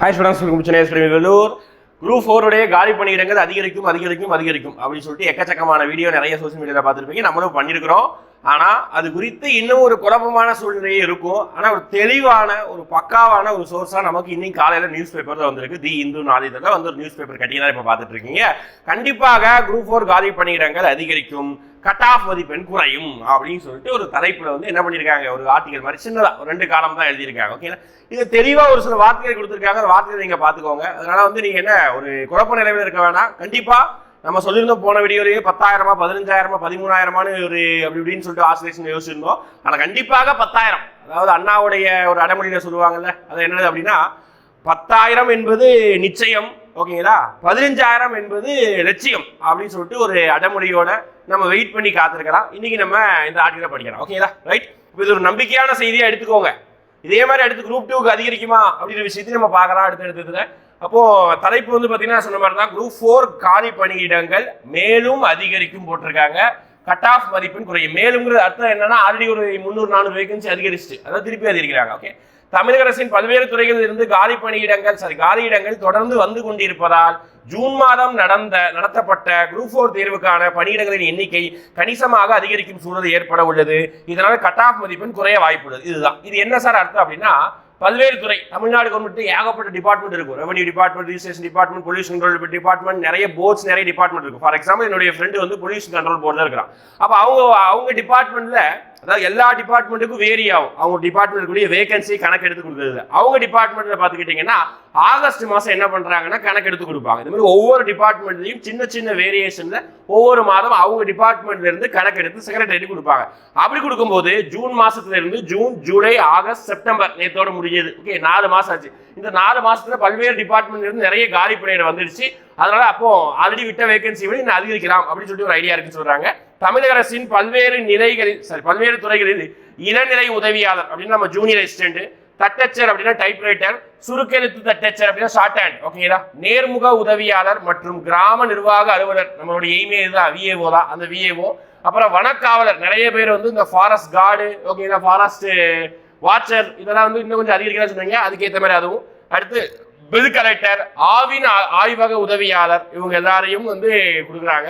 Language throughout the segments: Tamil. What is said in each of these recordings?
Hi students welcome Chennai Vellore group ஃபோருடைய காலி பணியிடங்கள் அதிகரிக்கும் அதிகரிக்கும் அதிகரிக்கும் அப்படின்னு சொல்லிட்டு எக்கச்சக்கமான வீடியோ நிறைய சோஷியல் மீடியாவில் பார்த்துருப்பீங்க. நம்மளும் பண்ணியிருக்கிறோம் ஆனால் அது குறித்து இன்னும் ஒரு குழப்பமான சூழ்நிலையே இருக்கும். ஆனால் ஒரு தெளிவான ஒரு பக்காவான ஒரு சோர்ஸாக நமக்கு இன்னைக்கு காலையில் நியூஸ் பேப்பரில் வந்திருக்கு. தி இந்து நாளிதழில் வந்து ஒரு நியூஸ் பேப்பர் கட்டி தான் இப்போ பார்த்துட்டு இருக்கீங்க. கண்டிப்பாக குரூப் ஃபோர் காலி பணியிடங்கள் அதிகரிக்கும். கட் ஆஃப் மதிப்பெண் குறையும் அப்படின்னு சொல்லிட்டு ஒரு தலைப்பில் வந்து என்ன பண்ணியிருக்காங்க ஒரு ஆர்டிகல் மாதிரி சின்னதாக ஒரு ரெண்டு காலம் தான் எழுதியிருக்காங்க. ஓகேங்களா இது தெளிவாக ஒரு சில வார்த்தைகள் கொடுத்துருக்காங்க. அந்த வார்த்தைகளை நீங்கள் பார்த்துக்கோங்க. அதனால வந்து நீங்கள் என்ன ஒரு குழப்ப நிலைமையில் இருக்க வேணாம். கண்டிப்பாக நம்ம சொல்லியிருந்தோம் போன வீடியோலேயே பத்தாயிரமா பதினஞ்சாயிரமா பதிமூணாயிரமானு ஒரு அப்படி இப்படின்னு சொல்லிட்டு ஆசிலேஷன் யோசிச்சிருந்தோம். ஆனால் கண்டிப்பாக பத்தாயிரம். அதாவது அண்ணாவுடைய ஒரு அடைமொழியில் சொல்லுவாங்கல்ல அது என்னது அப்படின்னா பத்தாயிரம் என்பது நிச்சயம். ஓகேங்களா? பதினஞ்சாயிரம் என்பது லட்சியம் அப்படின்னு சொல்லிட்டு ஒரு அடமொழியோட நம்ம வெயிட் பண்ணி காத்திருக்கலாம். இன்னைக்கு நம்ம இந்த ஆர்டிகளை படிக்கலாம். ஓகேங்களா? ரைட் இப்போ இது ஒரு நம்பிக்கையான செய்தியாக எடுத்துக்கோங்க. இதே மாதிரி அடுத்து குரூப் டூக்கு அதிகரிக்குமா அப்படின்ற விஷயத்தையும் நம்ம பார்க்கலாம் அடுத்த அடுத்ததுல அப்போ தலைப்பு வந்து பார்த்தீங்கன்னா சொன்ன மாதிரி தான் குரூப் ஃபோர் காலி பணியிடங்கள் மேலும் அதிகரிக்கும் போட்டிருக்காங்க. கட் ஆஃப் மதிப்பெண் குறையும். மேலுங்கிற அர்த்தம் என்னன்னா ஆல்ரெடி ஒரு முந்நூறு நானூறு வேகன்சி அதிகரிச்சு அதாவது திருப்பி அதிகரிக்கிறாங்க. ஓகே தமிழக அரசின் பல்வேறு துறைகளில் இருந்து காலி பணியிடங்கள் சாரி காலி இடங்கள் தொடர்ந்து வந்து கொண்டிருப்பதால் ஜூன் மாதம் நடந்த நடத்தப்பட்ட குரூப் ஃபோர் தேர்வுக்கான பணியிடங்களின் எண்ணிக்கை கணிசமாக அதிகரிக்கும் சூழல் ஏற்பட உள்ளது. இதனால கட் ஆஃப் மதிப்பெண் குறைய வாய்ப்புள்ளது. இதுதான். இது என்ன சார் அர்த்தம் அப்படின்னா பல்வேறு துறை தமிழ்நாடு கவர்மெண்ட் ஏகப்பட்ட டிபார்ட்மெண்ட் இருக்கும் revenue department registration department pollution control department நிறைய போர்ட்ஸ் நிறைய டிபார்ட்மெண்ட் இருக்கும் ஃபார் எக்ஸாம்பிள் என்னுடைய ஃப்ரெண்டு வந்து பொல்யூஷன் கண்ட்ரோல் போர்டில் இருக்கிறான். அப்போ அவங்க அவங்க டிபார்ட்மெண்ட்ல அதாவது எல்லா டிபார்ட்மெண்ட்டுக்கும் வேரி ஆகும். அவங்க டிபார்ட்மெண்ட்டுக்குரிய வேகன்சி கணக்கு எடுத்து கொடுக்குறது. அவங்க டிபார்ட்மெண்ட்டில் பார்த்துக்கிட்டிங்கன்னா ஆகஸ்ட் மாதம் என்ன பண்ணுறாங்கன்னா கணக்கு எடுத்து கொடுப்பாங்க. இந்த மாதிரி ஒவ்வொரு டிபார்ட்மெண்ட்லையும் சின்ன சின்ன வேரியேஷனில் ஒவ்வொரு மாதம் அவங்க டிபார்ட்மெண்ட்லேருந்து கணக்கு எடுத்து செக்ரட்டரி கொடுப்பாங்க. அப்படி கொடுக்கும்போது ஜூன் மாதத்துலேருந்து ஜூன் ஜூலை ஆகஸ்ட் செப்டம்பர் நேற்றோடு முடிஞ்சது. ஓகே நாலு மாதம் ஆச்சு. இந்த நாலு மாதத்தில் பல்வேறு டிபார்ட்மெண்ட்லேருந்து நிறைய காலி பணியிடம் வந்துடுச்சு. அதனால் அப்போது ஆல்ரெடி விட்ட வேகன்சி விட இன்னும் அதிகரிக்கலாம் அப்படின்னு சொல்லிட்டு ஒரு ஐடியா இருக்குன்னு சொல்கிறாங்க தமிழக அரசின் பல்வேறு நிலைகளில் சரி பல்வேறு துறைகளில் இளநிலை உதவியாளர் அப்படின்னு நம்ம ஜூனியர் அசிஸ்டன்ட் தட்டச்சர் அப்படின்னா டைப்ரைட்டர் சுருக்கெழுத்து தட்டச்சர் அப்படின்னா ஷார்ட் ஹேண்ட் ஓகேங்களா நேர்முக உதவியாளர் மற்றும் கிராம நிர்வாக அலுவலர் நம்மளுடைய எய்மே இதுதான் விஏஓ தான் அந்த விஏஓ அப்புறம் வனக்காவலர் நிறைய பேர் வந்து இந்த ஃபாரஸ்ட் கார்டு ஓகேங்களா ஃபாரஸ்ட் வாட்சர் இதெல்லாம் வந்து இன்னும் கொஞ்சம் அதிகரிக்கலாம் சொன்னீங்க அதுக்கேற்ற மாதிரி அதுவும். அடுத்து பில் கலெக்டர் ஆவின் ஆ- ஆய்வக உதவியாளர் இவங்க எல்லாரையும் வந்து கொடுக்குறாங்க.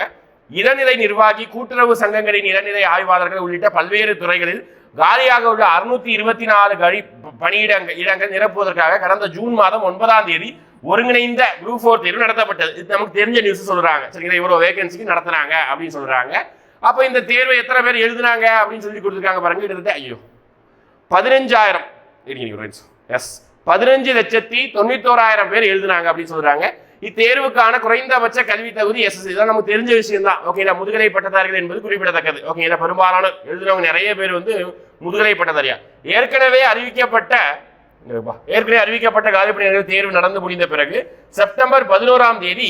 இளநிலை நிர்வாகி கூட்டுறவு சங்கங்களின் இளநிலை ஆய்வாளர்கள் உள்ளிட்ட பல்வேறு துறைகளில் காலியாக உள்ள அறுநூத்தி இருபத்தி நாலு கழி பணியிடங்கள் இடங்கள் நிரப்புவதற்காக கடந்த ஜூன் மாதம் ஒன்பதாம் தேதி ஒருங்கிணைந்த குரூப் ஃபோர் தேர்வு நடத்தப்பட்டது. இது நமக்கு தெரிஞ்ச நியூஸ் சொல்றாங்க. சரிங்களா? இவ்வளவு வேகன்சிக்கு நடத்துனாங்க அப்படின்னு சொல்றாங்க. அப்போ இந்த தேர்வை எத்தனை பேர் எழுதுனாங்க அப்படின்னு சொல்லி கொடுத்துருக்காங்க பாருங்க. கிட்டத்தட்ட ஐயோ பதினஞ்சாயிரம். எஸ் பதினஞ்சு லட்சத்தி தொண்ணூத்தோராயிரம் பேர் எழுதுனாங்க அப்படின்னு சொல்றாங்க. இத்தேர்வுக்கான குறைந்தபட்ச கல்வி தகுதி எஸ்எஸ்சி தான் நமக்கு தெரிஞ்ச விஷயம் தான் ஓகேங்களா முதுகலை பட்டதாரிகள் என்பது குறிப்பிடத்தக்கது. ஓகேங்களா பெரும்பாலான எழுதுனவங்க நிறைய பேர் வந்து முதுகலை பட்டதாரியா? ஏற்கனவே அறிவிக்கப்பட்ட ஏற்கனவே அறிவிக்கப்பட்ட காலி தேர்வு நடந்து முடிந்த பிறகு செப்டம்பர் பதினோராம் தேதி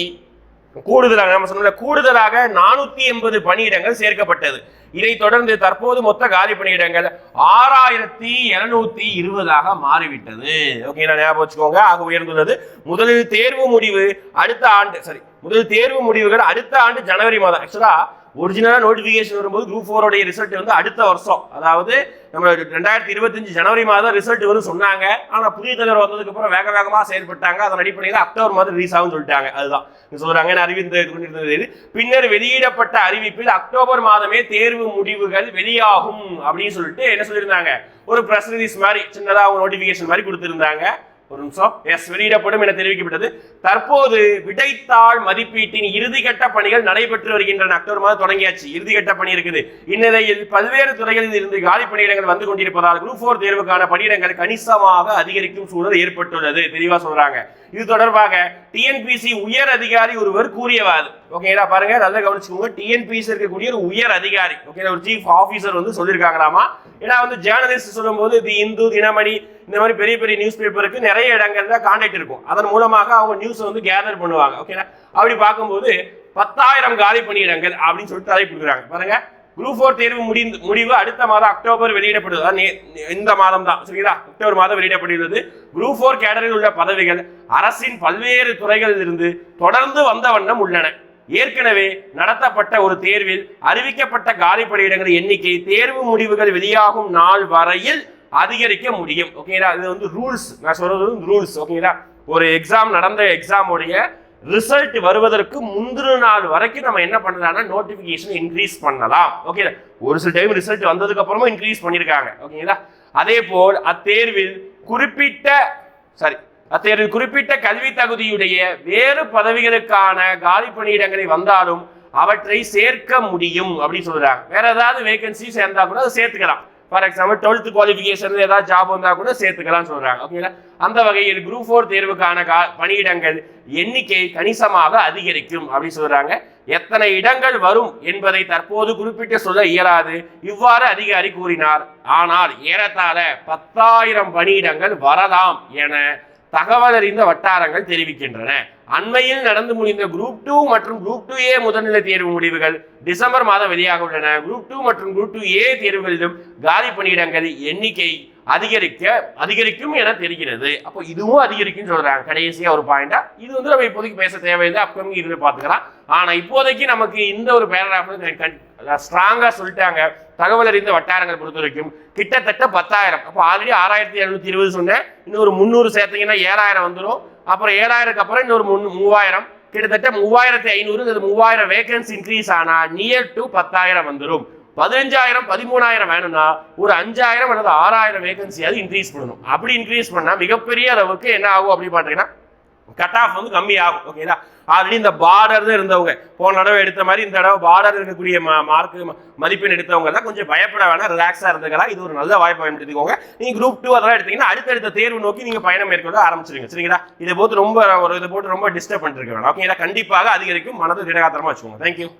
கூடுதலாக நம்ம சொன்ன கூடுதலாக நானூத்தி எண்பது பணியிடங்கள் சேர்க்கப்பட்டது. இதைத் தொடர்ந்து தற்போது மொத்த காலி பணியிடங்கள் ஆறாயிரத்தி எழுநூத்தி இருபதாக மாறிவிட்டது. ஓகே நான் ஞாபகம் வச்சுக்கோங்க ஆக உயர்ந்துள்ளது. முதலில் தேர்வு முடிவு அடுத்த ஆண்டு சரி முதல் தேர்வு முடிவுகள் அடுத்த ஆண்டு ஜனவரி மாதம். ஆக்சுவலா ஒரிஜினலாக நோட்டிஃபிகேஷன் வரும்போது குரூப் ஃபோரோடைய ரிசல்ட் வந்து அடுத்த வருஷம். அதாவது நம்ம ரெண்டாயிரத்தி இருபத்தஞ்சு ஜனவரி மாதம் ரிசல்ட் வரும் சொன்னாங்க. ஆனால் புதிய தலைவர் வந்ததுக்கு அப்புறம் வேக வேகமாக செயல்பட்டாங்க. அதன் அடிப்படையில் அக்டோபர் மாதம் ரிலீஸ் ஆகும் சொல்லிட்டாங்க. அதுதான். இது சொல்றாங்க அறிவித்து கொண்டிருந்தது பின்னர் வெளியிடப்பட்ட அறிவிப்பில் அக்டோபர் மாதமே தேர்வு முடிவுகள் வெளியாகும் அப்படின்னு சொல்லிட்டு என்ன சொல்லியிருந்தாங்க? ஒரு ப்ரெஸ் ரிலீஸ் மாதிரி சின்னதாக ஒரு நோட்டிஃபிகேஷன் மாதிரி கொடுத்துருந்தாங்க. ஒரு நிமிஷம். எஸ் வெளியிடப்படும் என தெரிவிக்கப்பட்டது. தற்போது விடைத்தாள் மதிப்பீட்டின் இறுதிக்கட்ட பணிகள் நடைபெற்று வருகின்றன. அக்டோபர் மாதம் தொடங்கியாச்சு. இறுதிக்கட்ட பணி இருக்குது. இந்நிலையில் பல்வேறு துறைகளில் இருந்து காலி பணியிடங்கள் வந்து கொண்டிருப்பதால் குரூப் ஃபோர் தேர்வுக்கான பணியிடங்கள் கணிசமாக அதிகரிக்கும் சூழல் ஏற்பட்டுள்ளது. தெளிவா சொல்றாங்க. இது தொடர்பாக டிஎன்பிசி உயர் அதிகாரி ஒருவர் கூறியவாறு. ஓகேடா பாருங்க. நல்லா கவனிச்சுக்கோங்க. டிஎன்பிசி இருக்கக்கூடிய ஒரு உயர் அதிகாரி. ஓகே ஒரு சீஃப் ஆபீசர் வந்து சொல்லியிருக்காங்களாமா? ஏன்னா வந்து ஜேர்னலிஸ்ட் சொல்லும்போது தி இந்து தினமணி இந்த மாதிரி பெரிய பெரிய நியூஸ் பேப்பருக்கு நிறைய இடங்கள்ல கான்டாக்ட் இருக்கும். அதன் மூலமாக அவங்க நியூஸ் வந்து கேதர் பண்ணுவாங்க. ஓகேனா அப்படி பார்க்கும்போது பத்தாயிரம் காலி பணியிடங்கள் அப்படின்னு சொல்லிட்டு தலைப்பு கொடுக்குறாங்க. பாருங்க. குரூப் ஃபோர் தேர்வு முடிந்து முடிவு அடுத்த மாதம் அக்டோபர் வெளியிடப்படுவதா நே- இந்த மாதம் தான் சரிங்களா? அக்டோபர் மாதம் வெளியிடப்படுகிறது குரூப் ஃபோர் கேடரில் உள்ள பதவிகள் அரசின் பல்வேறு துறைகளில் இருந்து தொடர்ந்து வந்த வண்ணம் உள்ளன. ஏற்கனவே நடத்தப்பட்ட ஒரு தேர்வில் அறிவிக்கப்பட்ட காலி பணியிடங்களின் எண்ணிக்கை தேர்வு முடிவுகள் வெளியாகும் நாள் வரையில் அதிகரிக்க முடியும். ஓகேங்களா இது வந்து ரூல்ஸ் நான் சொல்றது ரூல்ஸ் ஓகேங்களா ஒரு எக்ஸாம் நடந்த எக்ஸாமுடைய ரிசல்ட் வருவதற்கு முந்தின நாள் வரைக்கும் நம்ம என்ன பண்ணலாம்னா நோட்டிபிகேஷன் இன்க்ரீஸ் பண்ணலாம். ஓகே ஒரு சில டைம் ரிசல்ட் வந்ததுக்கு அப்புறமா இன்க்ரீஸ் பண்ணியிருக்காங்க ஓகேங்களா அதே போல் அத்தேர்வில் குறிப்பிட்ட சாரி அத்தேர்வில் குறிப்பிட்ட கல்வி தகுதியுடைய வேறு பதவிகளுக்கான காலி பணியிடங்களை வந்தாலும் அவற்றை சேர்க்க முடியும் அப்படின்னு சொல்றாங்க. வேற ஏதாவது வேகன்சி சேர்ந்தா கூட அதை சேர்த்துக்கலாம். ஃபார் எக்ஸாம்பிள் டுவெல்த் குவாலிஃபிகேஷன் ஏதாவது ஜாப் வந்தால் கூட சேர்த்துக்கலாம் சொல்கிறாங்க ஓகேங்களா அந்த வகையில் குரூப் ஃபோர் தேர்வுக்கான கா- பணியிடங்கள் எண்ணிக்கை கணிசமாக அதிகரிக்கும் அப்படின்னு சொல்கிறாங்க எத்தனை இடங்கள் வரும் என்பதை தற்போது குறிப்பிட்டு சொல்ல இயலாது. இவ்வாறு அதிகாரி கூறினார். ஆனால் ஏறத்தாழ பத்தாயிரம் பணியிடங்கள் வரலாம் என தகவல் அறிந்த வட்டாரங்கள் தெரிவிக்கின்றன. அண்மையில் நடந்து முடிந்த குரூப் டூ மற்றும் குரூப் டூ ஏ முதல்நிலை தேர்வு முடிவுகள் டிசம்பர் மாதம் வெளியாக உள்ளன. குரூப் டூ மற்றும் குரூப் டூ ஏ தேர்வுகளிலும் காலி பணியிடங்கள் எண்ணிக்கை அதிகரிக்க அதிகரிக்கும் என தெரிகிறது. அப்போ இதுவும் அதிகரிக்கும் சொல்றாங்க. கடைசியா ஒரு பாயிண்டா இது வந்து நம்ம இப்போதைக்கு பேச தேவையில்லை. அப்கமிங் இருந்து பார்த்துக்கலாம். ஆனா இப்போதைக்கு நமக்கு இந்த ஒரு பேராகிராஃப் ஸ்ட்ராங்காக சொல்லிட்டாங்க. தகவல் அறிந்த வட்டாரங்கள் பொறுத்த வரைக்கும் கிட்டத்தட்ட பத்தாயிரம். அப்போ ஆல்ரெடி ஆறாயிரத்தி எழுநூத்தி இருபது சொன்னேன். இன்னொரு முந்நூறு சேர்த்தீங்கன்னா ஏழாயிரம் வந்துடும் அப்புறம் ஏழாயிரத்துக்கு அப்புறம் இன்னொரு முன் மூவாயிரம். கிட்டத்தட்ட மூவாயிரத்தி ஐநூறு அது மூவாயிரம் வேகன்சி இன்க்ரீஸ் ஆனால் நியர் டு பத்தாயிரம் வந்துடும் பதினஞ்சாயிரம் பதிமூணாயிரம் வேணும்னா ஒரு அஞ்சாயிரம் அல்லது ஆறாயிரம் வேகன்சியாவது இன்க்ரீஸ் பண்ணணும். அப்படி இன்க்ரீஸ் பண்ணால் மிகப்பெரிய அளவுக்கு என்ன ஆகும் அப்படின்னு பார்த்தீங்கன்னா கட் ஆஃப் வந்து கம்மி ஆகும் ஓகேங்களா ஆல்ரெடி இந்த பார்டர் இருந்தவங்க. போன தடவை எடுத்த மாதிரி இந்த தடவை பார்டர் இருக்கக்கூடிய மார்க் மதிப்பெண் எடுத்தவங்க தான் கொஞ்சம் பயப்பட வேணாம் ரிலாக்ஸாக இருந்துக்கலாம். இது ஒரு நல்ல வாய்ப்பு பயன்படுத்திக்கோங்க. நீங்கள் குரூப் டூ அதெல்லாம் எடுத்தீங்கன்னா அடுத்தடுத்த தேர்வு நோக்கி நீங்கள் பயணம் மேற்கொள்ள ஆரம்பிச்சிருங்க. சரிங்களா? இதை போட்டு ரொம்ப ஒரு இதை போட்டு ரொம்ப டிஸ்டர்ப் பண்ணிருக்க வேணாம். ஓகேங்களா கண்டிப்பாக அதிகரிக்கும். மனதை திடகாத்திரமாக வச்சுக்கோங்க. தேங்க்யூ